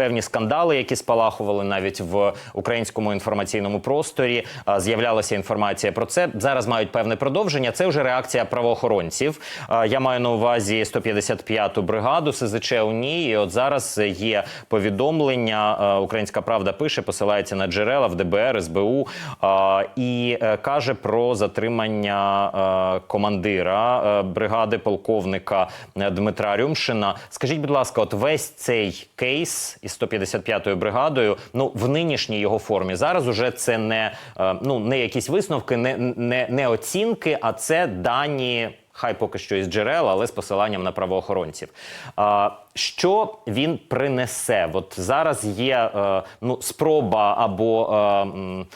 певні скандали, які спалахували навіть в українському інформаційному просторі. З'являлася інформація про це. Зараз мають певне продовження. Це вже реакція правоохоронців. Я маю на увазі 155-ту бригаду СЗЧ у ній. І от зараз є повідомлення. Українська правда пише, посилається на джерела в ДБР, СБУ і е, каже про затримання е, командира е, бригади полковника Дмитра Рюмшина. Скажіть, будь ласка, от весь цей кейс із 155-ю бригадою, ну в нинішній його формі зараз уже це не е, ну не якісь висновки, не, не, не оцінки, а це дані. Хай поки що із джерел, але з посиланням на правоохоронців. А, що він принесе? От зараз є е, ну, спроба або.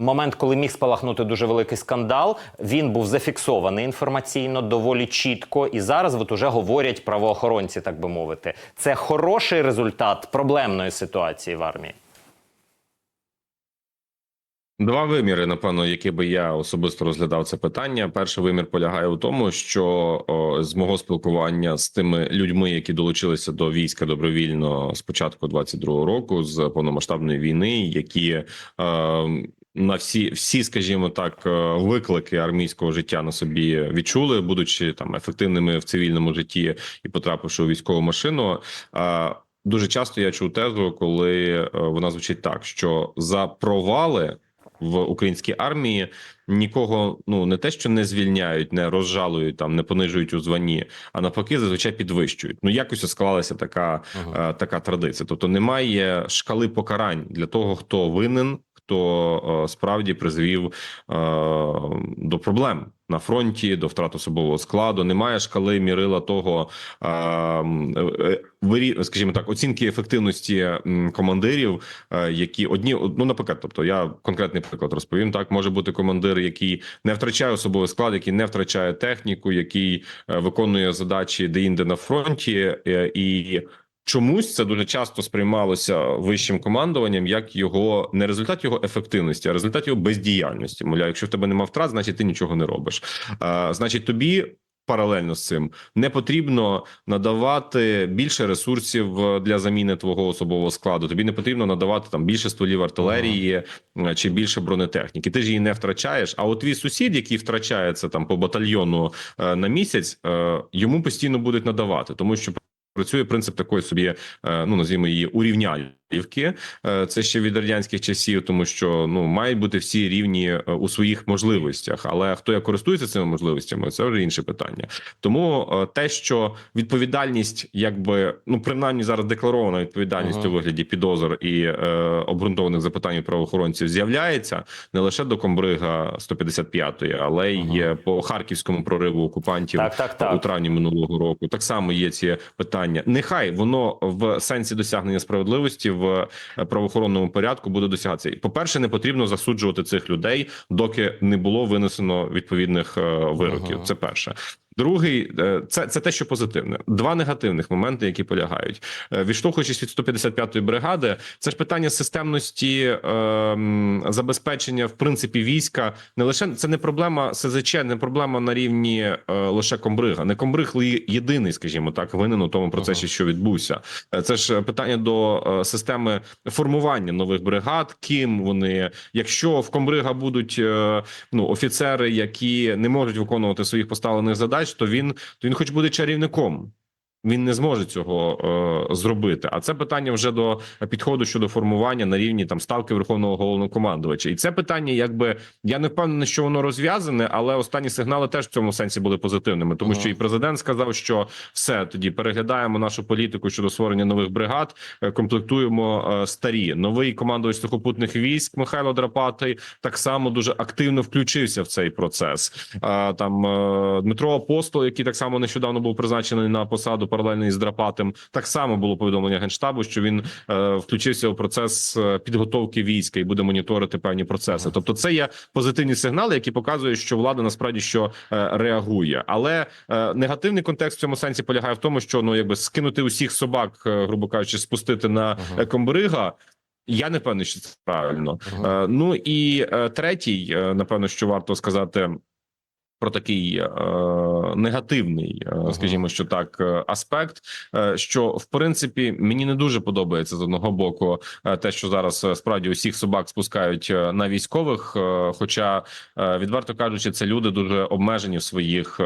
Момент, коли міг спалахнути дуже великий скандал, він був зафіксований інформаційно доволі чітко, і зараз от уже говорять правоохоронці, так би мовити. Це хороший результат проблемної ситуації в армії. Два виміри, напевно, які би я особисто розглядав це питання. Перший вимір полягає у тому, що о, з мого спілкування з тими людьми, які долучилися до війська добровільно з початку 22-го року, з повномасштабної війни, які е, на всі, всі, скажімо так, е, виклики армійського життя на собі відчули, будучи там ефективними в цивільному житті і потрапивши у військову машину. Дуже часто я чув тезу, коли е, вона звучить так: що за провали в українській армії нікого ну не те, що не звільняють, не розжалують там, не понижують у званні, а навпаки, зазвичай підвищують. Ну якось склалася така, е, така традиція. Тобто немає шкали покарань для того, хто винен, хто е, справді призвів е, до проблем. На фронті до втрат особового складу немає шкали мірила того, е, вирі- скажімо так, оцінки ефективності командирів, які одні ну наприклад, тобто я конкретний приклад розповім. Так може бути командир, який не втрачає особовий склад, який не втрачає техніку, який виконує задачі де-інде на фронті, і чомусь це дуже часто сприймалося вищим командуванням як його не результат його ефективності, а результат його бездіяльності. Мовляв, якщо в тебе нема втрат, значить ти нічого не робиш. Е, значить, тобі. Паралельно з цим не потрібно надавати більше ресурсів е, для заміни твого особового складу. Тобі не потрібно надавати там більше стволів артилерії е, чи більше бронетехніки. Ти ж її не втрачаєш. А от твій сусід, який втрачається там по батальйону е, на місяць, йому постійно будуть надавати, тому що працює принцип такої собі, е, ну називаємо її урівнялівки. Е, Це ще від радянських часів, тому що ну мають бути всі рівні е, у своїх можливостях. Але хто як користується цими можливостями, це вже інше питання. Тому е, те, що відповідальність, якби ну принаймні зараз декларована відповідальність Ага. у вигляді підозр і е, обґрунтованих запитань правоохоронців з'являється не лише до комбрига 155-ї, але й Ага. по харківському прориву окупантів Так, так, у травні минулого року. Так само є ці питання. Нехай воно в сенсі досягнення справедливості в е, правоохоронному порядку буде досягатися. По перше, не потрібно засуджувати цих людей, доки не було винесено відповідних е, вироків. Ага. Це перше. Другий е, це, це те, що позитивне. Два негативних моменти, які полягають. Е, Відштовхуючись від 155-ї бригади, це ж питання системності е, забезпечення в принципі війська. Не лише це не проблема СЗЧ, не проблема на рівні е, лише комбрига. Не комбриг єдиний, скажімо так, винен у тому процесі, що відбувся. Е, Це ж питання до е, системи формування нових бригад. Ким вони, якщо в комбрига будуть е, ну офіцери, які не можуть виконувати своїх поставлених задач, то він то він, хоч буде чарівником. Він не зможе цього е, зробити. А це питання вже до підходу щодо формування на рівні там ставки верховного головнокомандувача. І це питання, якби я не впевнений, що воно розв'язане, але останні сигнали теж в цьому сенсі були позитивними, тому Ага. що і президент сказав, що все тоді переглядаємо нашу політику щодо створення нових бригад, е, комплектуємо е, старі. Новий командувач сухопутних військ Михайло Драпатий так само дуже активно включився в цей процес. А, Там е, Дмитро Апостол, який так само нещодавно був призначений на посаду паралельно із Драпатим, так само було повідомлення генштабу, що він е, включився у процес е, підготовки війська і буде моніторити певні процеси. Тобто, це є позитивні сигнали, які показують, що влада насправді що е, реагує. Але е, негативний контекст в цьому сенсі полягає в тому, що ну якби скинути усіх собак, е, грубо кажучи, спустити на е, комбрига. Я не певний, що це правильно. Ага. Е, ну і е, третій, е, напевно, що варто сказати. Про такий е, негативний, е, скажімо, що так, е, аспект. е, Що в принципі мені не дуже подобається з одного боку е, те, що зараз е, справді усіх собак спускають е, на військових. е, Хоча, е, відверто кажучи, це люди дуже обмежені в своїх е,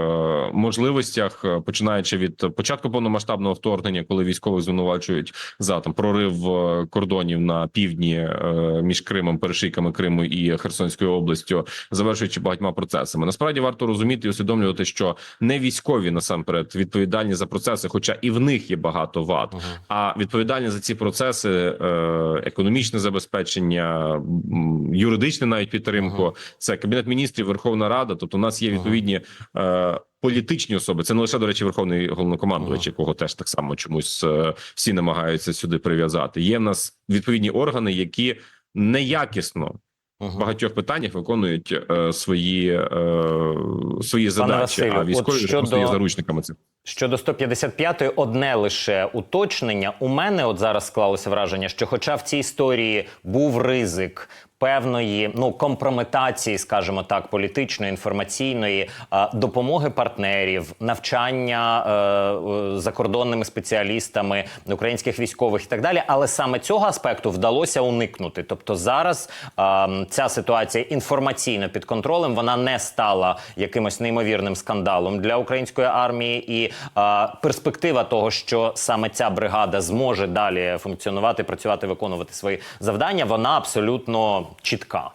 можливостях, починаючи від початку повномасштабного вторгнення, коли військових звинувачують за там прорив кордонів на півдні е, між Кримом, перешийками Криму і Херсонською областю, завершуючи багатьма процесами. Насправді варто розуміти і усвідомлювати, що не військові насамперед відповідальні за процеси, хоча і в них є багато вад. А відповідальні за ці процеси, е, економічне забезпечення, юридичне навіть підтримку. Це кабінет міністрів, Верховна Рада. Тобто, у нас є відповідні. Е, Політичні особи це не лише до речі, верховний головнокомандувач, якого теж так само чомусь е, всі намагаються сюди прив'язати. Є в нас відповідні органи, які неякісно в багатьох питаннях виконують е, свої е, свої задачі. Василю, а от військові щодо- є заручниками цих. Щодо 155-ї, одне лише уточнення. У мене от зараз склалося враження, що, хоча в цій історії був ризик певної ну компрометації, скажімо так, політичної інформаційної допомоги партнерів, навчання е, е, закордонними спеціалістами українських військових і так далі, але саме цього аспекту вдалося уникнути. Тобто зараз ця ситуація інформаційно під контролем вона не стала якимось неймовірним скандалом для української армії, і перспектива того, що саме ця бригада зможе далі функціонувати, працювати, виконувати свої завдання, вона абсолютно чітка.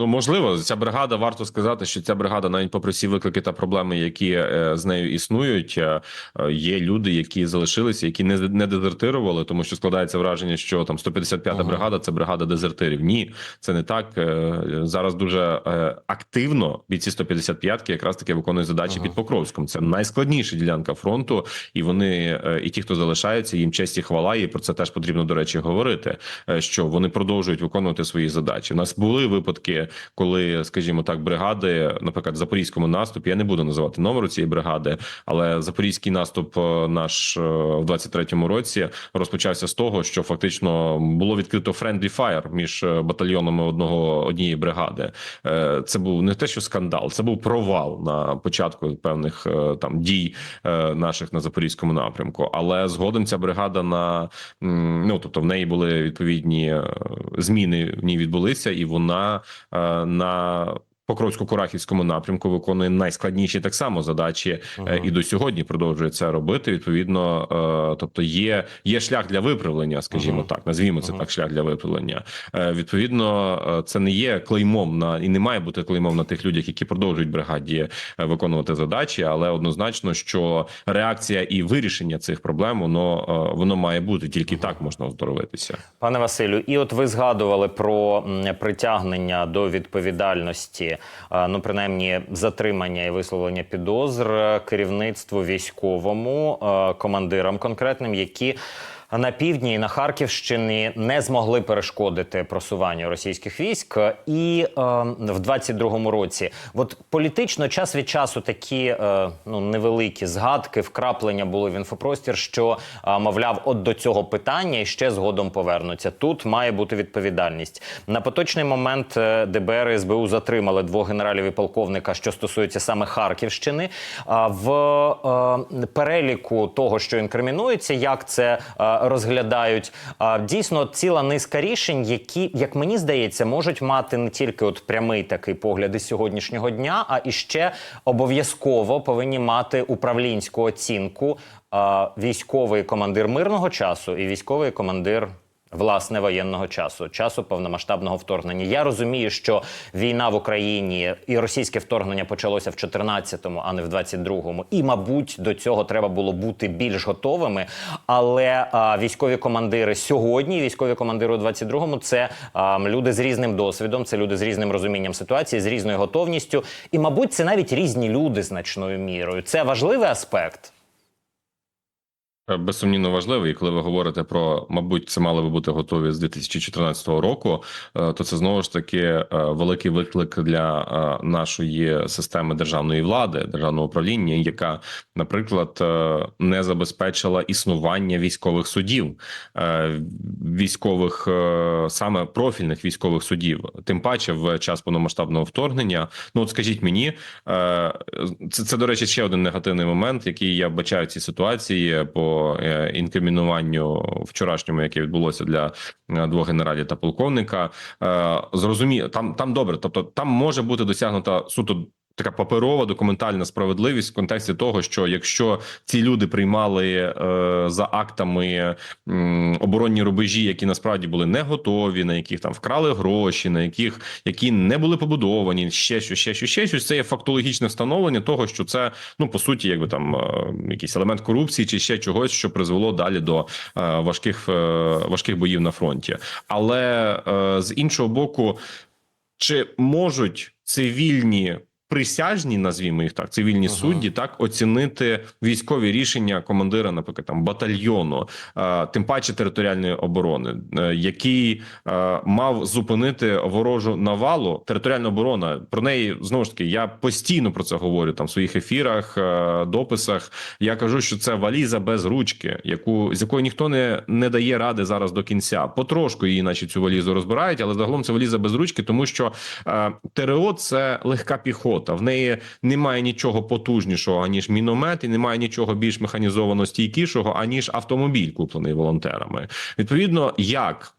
Ну можливо, ця бригада варто сказати, що ця бригада, навіть попри всі виклики та проблеми, які е, з нею існують, е, е, є люди, які залишилися, які не не дезертирували, тому що складається враження, що там 155-та Ага. бригада це бригада дезертирів. Ні, це не так. Е, Зараз дуже е, активно бійці 155-ки якраз таки виконують задачі Ага. під Покровськом. Це найскладніша ділянка фронту, і вони е, і ті, хто залишається, їм честь і хвала. І про це теж потрібно до речі говорити. е, Що вони продовжують виконувати свої задачі. У нас були випадки, коли, скажімо так, бригади, наприклад, запорізькому наступі, я не буду називати номеру цієї бригади, але запорізький наступ е, наш е, в 23-му році розпочався з того, що фактично було відкрито friendly fire між е, батальйонами одного однієї бригади. Це був не те, що скандал, це був провал на початку певних там дій наших на запорізькому напрямку. Але згодом ця бригада на ну тобто в неї були відповідні зміни в ній відбулися, і вона на Покровсько-Курахівському напрямку виконує найскладніші так само задачі, е, і до сьогодні продовжує це робити. Відповідно, е, тобто є, є шлях для виправлення, скажімо Мгм. так, назвімо це Мгм. так, шлях для виправлення. Е, Відповідно, це не є клеймом на і не має бути клеймом на тих людях, які продовжують бригаді виконувати задачі, але однозначно, що реакція і вирішення цих проблем воно воно має бути тільки так можна оздоровитися. Пане Василю, і от ви згадували про притягнення до відповідальності, ну принаймні затримання і висловлення підозр е, керівництву військовому, е, командирам конкретним, які. На півдні і на Харківщині не змогли перешкодити просуванню російських військ, і е, в 22-му році, от політично час від часу такі е, ну невеликі згадки, вкраплення були в інфопростір, що е, мовляв, от до цього питання і ще згодом повернуться. Тут має бути відповідальність. На поточний момент е, ДБР і СБУ затримали двох генералів і полковника, що стосується саме Харківщини. А в е, переліку того, що інкримінується, як це е, розглядають, дійсно ціла низка рішень, які, як мені здається, можуть мати не тільки от прямий такий погляд із сьогоднішнього дня, а і ще обов'язково повинні мати управлінську оцінку військовий командир мирного часу і військовий командир. Власне воєнного часу, часу повномасштабного вторгнення. Я розумію, що війна в Україні і російське вторгнення почалося в 14-му, а не в 22-му. І, мабуть, до цього треба було бути більш готовими. Але а, військові командири сьогодні, військові командири у 22-му – це а, люди з різним досвідом, це люди з різним розумінням ситуації, з різною готовністю. І, мабуть, це навіть різні люди значною мірою. Це важливий аспект. Е, Безсумнівно важливий, і коли ви говорите про, мабуть, це мали би бути готові з 2014 року, е, то це знову ж таки е, великий виклик для нашої системи державної влади, державного управління, яка, наприклад, не забезпечила існування військових судів, військових саме профільних військових судів, тим паче в час повномасштабного вторгнення. Ну от скажіть мені, це, це до речі, ще один негативний момент, який я бачаю в цій ситуації по е, інкримінуванню вчорашньому, яке відбулося для е, двох генералів та полковника. Е, Зрозуміло, там там добре, тобто там може бути досягнута суто. Така паперова документальна справедливість в контексті того, що якщо ці люди приймали е, за актами м, оборонні рубежі, які насправді були не готові, на яких там вкрали гроші, на яких які не були побудовані, ще що, ще що, ще щось, це є фактологічне встановлення того, що це ну по суті, якби там е, якийсь елемент корупції чи ще чогось, що призвело далі до е, важких е, важких боїв на фронті. Але е, з іншого боку, чи можуть цивільні присяжні, назвімо їх так, цивільні Ага. судді, так оцінити військові рішення командира, наприклад, там батальйону, е, тим паче територіальної оборони, е, який е, мав зупинити ворожу навалу. Територіальна оборона про неї знову ж таки. Я постійно про це говорю там в своїх ефірах, дописах. Я кажу, що це валіза без ручки, яку з якої ніхто не, не дає ради зараз до кінця. Потрошку її, наче цю валізу розбирають, але загалом це валіза без ручки, тому що ТРО це легка піхота. В неї немає нічого потужнішого аніж міномет, і немає нічого більш механізовано стійкішого аніж автомобіль, куплений волонтерами. Відповідно, як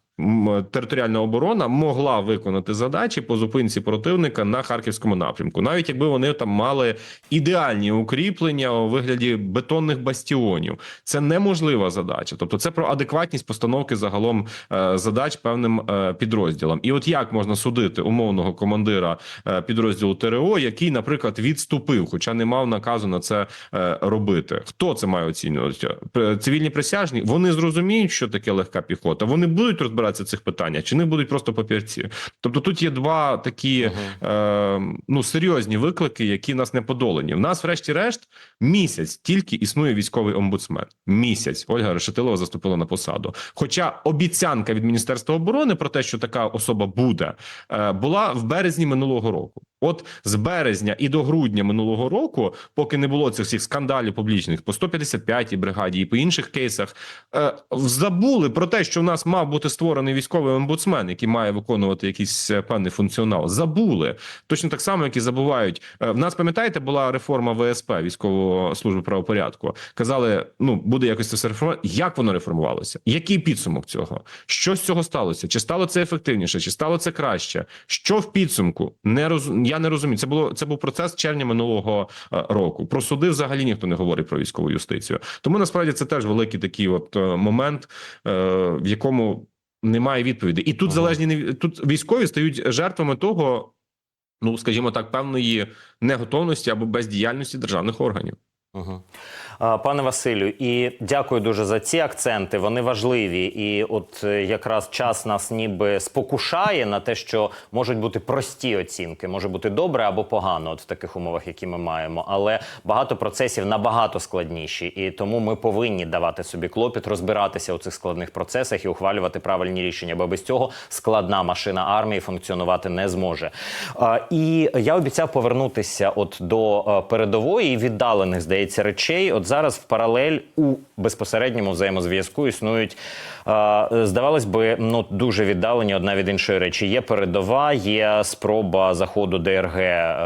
територіальна оборона могла виконати задачі по зупинці противника на харківському напрямку, навіть якби вони там мали ідеальні укріплення у вигляді бетонних бастіонів. Це неможлива задача. Тобто, це про адекватність постановки загалом е, задач певним е, підрозділам. І от як можна судити умовного командира е, підрозділу ТРО, який, наприклад, відступив, хоча не мав наказу на це робити. Хто це має оцінювати? Цивільні присяжні вони зрозуміють, що таке легка піхота. Вони будуть розбиратися в цих питаннях, чи не будуть просто папірці. Тобто, тут є два такі е, ну серйозні виклики, які нас не подолані. В нас, врешті-решт, місяць тільки існує військовий омбудсмен. Місяць Ольга Решетилова заступила на посаду. Хоча обіцянка від Міністерства оборони про те, що така особа буде, е, була в березні минулого року. От з березня і до грудня минулого року, поки не було цих всіх скандалів публічних по 155-й бригаді і по інших кейсах, е, забули про те, що в нас мав бути створений військовий омбудсмен, який має виконувати якийсь е, певний функціонал. Забули точно так само, як і забувають. Е, В нас пам'ятаєте, була реформа ВСП військової служби правопорядку. Казали, ну буде якось це все реформувати. Як воно реформувалося? Який підсумок цього? Що з цього сталося? Чи стало це ефективніше? Чи стало це краще? Що в підсумку? Не роз... я не розумію. Це було це був процес червня минулого е, року. Про суди взагалі ніхто не говорить про військову юстицію. Тому насправді це теж великий такий от момент, в якому немає відповіді. І тут Ага. залежні тут військові стають жертвами того, ну скажімо так, певної неготовності або бездіяльності державних органів. Угу. Пане Василю, і дякую дуже за ці акценти. Вони важливі. І от е, якраз час нас ніби спокушає на те, що можуть бути прості оцінки, може бути добре або погано, от в таких умовах, які ми маємо. Але багато процесів набагато складніші, і тому ми повинні давати собі клопіт, розбиратися у цих складних процесах і ухвалювати правильні рішення. Бо без цього складна машина армії функціонувати не зможе. І я обіцяв повернутися от до е, передової віддалених, здається, речей. От зараз в паралель у безпосередньому взаємозв'язку існують, здавалось би, ну дуже віддалені одна від іншої речі. Є передова, є спроба заходу ДРГ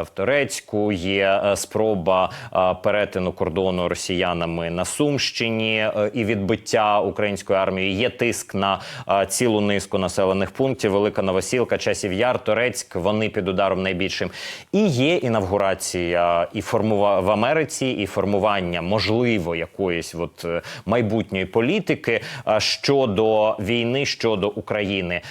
в Турецьку, є е, спроба е, перетину кордону росіянами на Сумщині е, і відбиття української армії. Є тиск на цілу низку населених пунктів. Велика Новосілка, Часів Яр, Турецьк. Вони під ударом найбільшим. І є інавгурація і формува в Америці, і формування можливо якоїсь от майбутньої політики е, щодо війни, щодо України.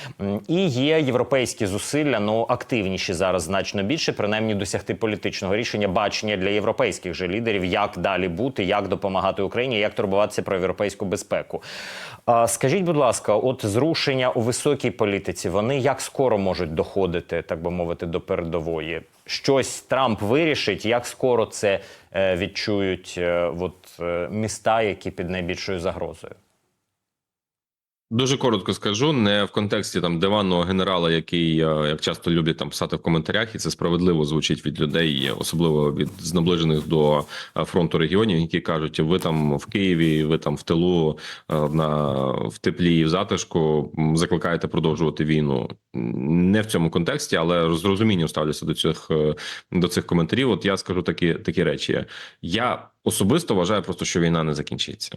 І є європейські зусилля, ну активніші зараз значно більше, принаймні досягти політичного рішення, бачення для європейських же лідерів, як далі бути, як допомагати Україні, як турбуватися про європейську безпеку. Скажіть, будь ласка, от зрушення у високій політиці, вони як скоро можуть доходити, так би мовити, до передової? щось Трамп вирішить, як скоро це е, відчують е, от, е, міста, які під найбільшою загрозою? Дуже коротко скажу, не в контексті там диванного генерала, який е, як часто люблять там писати в коментарях, і це справедливо звучить від людей, особливо від з наближених до е, фронту регіонів, які кажуть: ви там в Києві, ви там в тилу е, на в теплі і в затишку закликаєте продовжувати війну. Не в цьому контексті, але з розумінням ставлюся до цих до цих коментарів. От я скажу такі такі речі. Я особисто вважаю просто, що війна не закінчиться.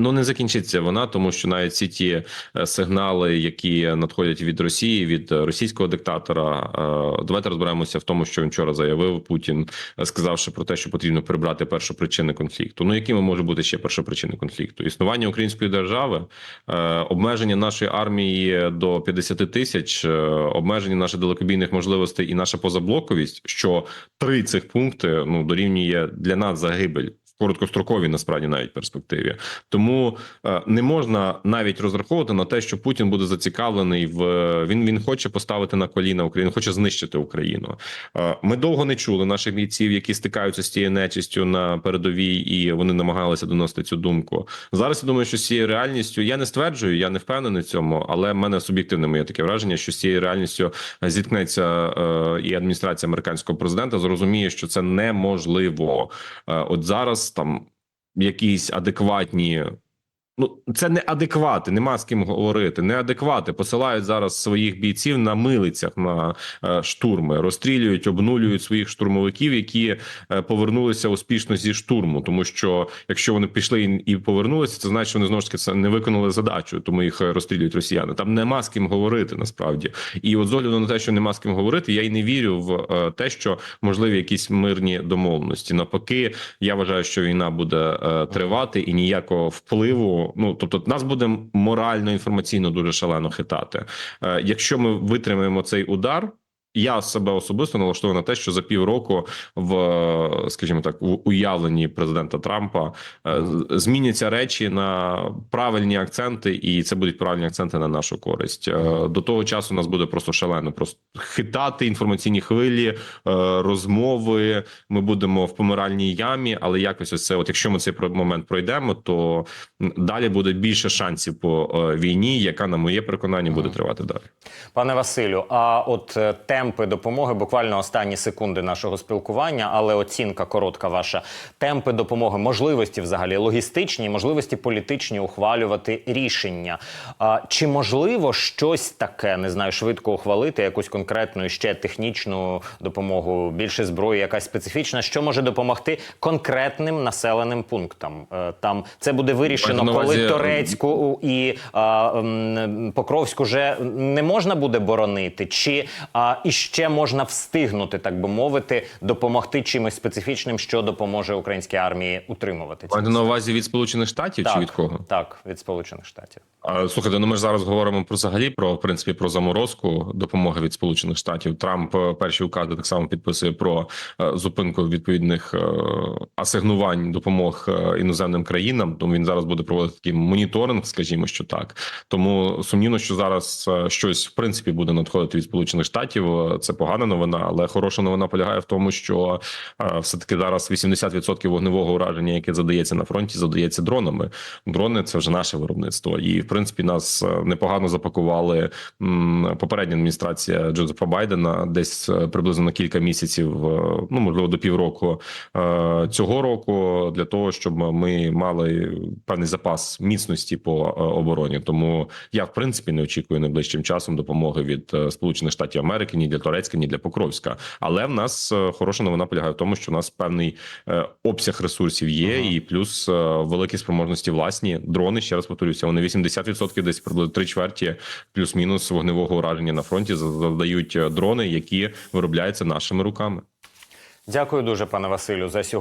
Ну, не закінчиться вона, тому що навіть всі ті е, сигнали, які надходять від Росії, від російського диктатора, е, давайте розберемося в тому, що він вчора заявив Путін, е, сказавши про те, що потрібно прибрати першопричини конфлікту. Ну якими можуть бути ще першопричини конфлікту? Існування української держави, обмеження нашої армії до 50 тисяч, обмеження наших далекобійних можливостей і наша позаблоковість, що три цих пункти ну дорівнює для нас загибель. Короткостроковій насправді навіть перспективі, тому е, не можна навіть розраховувати на те, що Путін буде зацікавлений в він. Він хоче поставити на коліна Україну, хоче знищити Україну. Е, Ми довго не чули наших бійців, які стикаються з тією нечистю на передовій, і вони намагалися доносити цю думку. Зараз я думаю, що з цією реальністю я не стверджую, я не впевнений в цьому, але в мене суб'єктивне моє таке враження, що з цією реальністю зіткнеться е, і адміністрація американського президента зрозуміє, що це неможливо. Е, От зараз там якісь адекватні. Ну, це не адеквати, нема з ким говорити. Неадеквати посилають зараз своїх бійців на милицях на е, штурми, розстрілюють, обнулюють своїх штурмовиків, які е, повернулися успішно зі штурму. Тому що якщо вони пішли і, повернулися, це значить, що вони знову ж таки не виконали задачу, тому їх е, розстрілюють росіяни. Там нема з ким говорити насправді. І от з огляду на те, що нема з ким говорити, я й не вірю в е, те, що можливі якісь мирні домовленості. Навпаки, я вважаю, що війна буде е, тривати і ніякого впливу. Ну тобто, нас буде морально інформаційно дуже шалено хитати. Е, якщо ми витримаємо цей удар. Я себе особисто налаштовую на те, що за півроку в скажімо так в уявленні президента Трампа е, зміняться речі на правильні акценти, і це будуть правильні акценти на нашу користь. Е, До того часу нас буде просто шалено просто хитати інформаційні хвилі, е, розмови. Ми будемо в помиральній ямі, але якось ось це, от якщо ми цей момент пройдемо, то далі буде більше шансів по війні, яка на моє переконання буде тривати далі. Пане Василю, а от е, темпи допомоги, буквально останні секунди нашого спілкування, але оцінка коротка ваша. Темпи допомоги, можливості взагалі логістичні, можливості політичні ухвалювати рішення. А, чи можливо щось таке, не знаю, швидко ухвалити, якусь конкретну ще технічну допомогу, більше зброї, якась специфічна, що може допомогти конкретним населеним пунктам? Е, Там це буде вирішено, Маєте коли увазі, Торецьку і а, Покровську вже не можна буде боронити, чи а, іще можна встигнути, так би мовити, допомогти чимось специфічним, що допоможе українській армії утримувати ці на увазі від Сполучених Штатів чи від кого? Так, від Сполучених Штатів. А, Слухайте, ну ми ж зараз говоримо про взагалі про в принципі про заморозку допомоги від Сполучених Штатів. Трамп е, перші укази так само підписує про е, зупинку відповідних е, асигнувань допомог е, іноземним країнам. Тому він зараз буде проводити такий моніторинг, скажімо, що так. Тому сумнівно, що зараз е, щось в принципі буде надходити від Сполучених Штатів. Це погана новина, але хороша новина полягає в тому, що е, все таки зараз 80% вогневого ураження, яке задається на фронті, задається дронами. Дрони це вже наше виробництво, і в принципі нас е, непогано запакували попередня адміністрація Джозефа Байдена, десь е, приблизно на кілька місяців, ну можливо до півроку цього року, для того, щоб ми мали певний запас міцності по обороні. Тому я в принципі не очікую найближчим часом допомоги від Сполучених Штатів Америки ні для Турецька, ні для Покровська. Але в нас е, хороша новина полягає в тому, що у нас певний е, обсяг ресурсів є, і плюс е, великі спроможності власні дрони. Ще раз повторюся, вони 80% десь приблизно три чверті, плюс-мінус вогневого ураження на фронті завдають е, дрони, які виробляються нашими руками. Дякую дуже, пане Василю, за сьогодні.